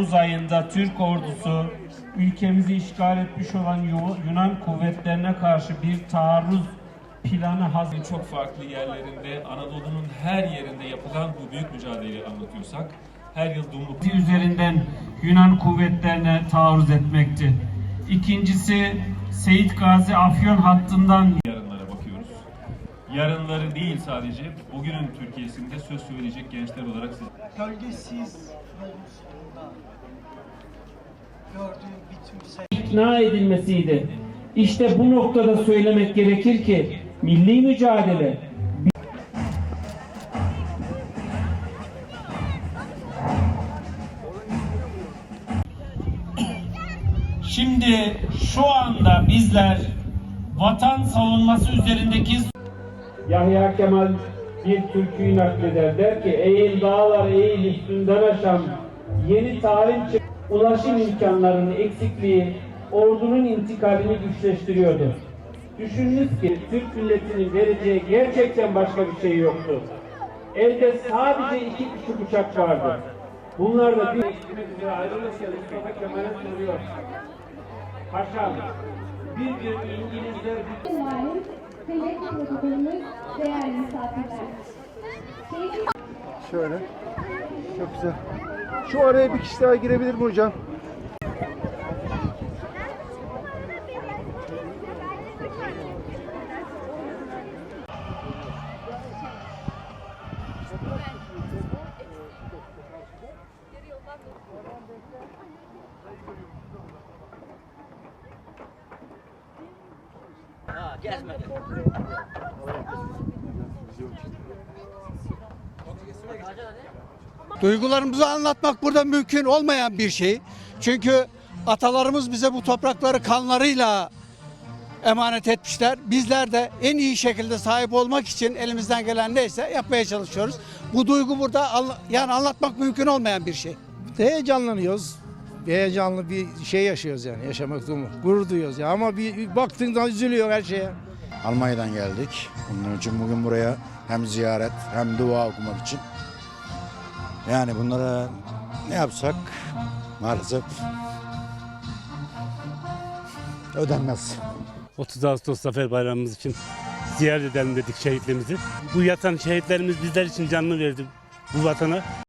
Temmuz ayında Türk ordusu ülkemizi işgal etmiş olan Yu- Yunan kuvvetlerine karşı bir taarruz planı hazır. çok farklı yerlerinde Anadolu'nun her yerinde yapılan bu büyük mücadeleyi anlatıyorsak her yıl Dumluk üzerinden Yunan kuvvetlerine taarruz etmekti. İkincisi Seyit Gazi Afyon hattından. Yarınları değil sadece bugünün Türkiye'sinde söz söyleyecek gençler olarak siz gölgesiz yolun sonunda gördüğüm bir tüm sayı ikna edilmesiydi. İşte bu noktada söylemek gerekir ki milli mücadele Şimdi şu anda bizler vatan savunması üzerindeki Yahya Kemal bir türküyü nakleder. Der ki eğil dağlar eğil üstünden aşan yeni talim çı- ulaşım imkanlarının eksikliği ordunun intikalini güçleştiriyordu. Düşününüz ki Türk milletinin vereceği gerçekten başka bir şey yoktu. Elde sadece iki küçük uçak vardı. Bunlar da bir gitmek üzere ayrılırken Mustafa Kemal'e soruyor. Paşam, bir gün İngilizler kıymetli protokolümüz, değerli misafirler. Şöyle. Çok güzel. Şu araya bir kişi daha girebilir mi hocam? Duygularımızı anlatmak burada mümkün olmayan bir şey. Çünkü atalarımız bize bu toprakları kanlarıyla emanet etmişler. Bizler de en iyi şekilde sahip olmak için elimizden gelen neyse yapmaya çalışıyoruz. Bu duygu burada yani anlatmak mümkün olmayan bir şey. heyecanlanıyoruz. Heyecanlı bir şey yaşıyoruz yani yaşamak durumu. Gurur duyuyoruz ya ama bir, bir baktığında üzülüyor her şeye. Almanya'dan geldik. Bunun için bugün buraya hem ziyaret hem dua okumak için. Yani bunlara ne yapsak maalesef ödenmez. 30 Ağustos Zafer Bayramımız için ziyaret edelim dedik şehitlerimizi. Bu yatan şehitlerimiz bizler için canını verdi bu vatana.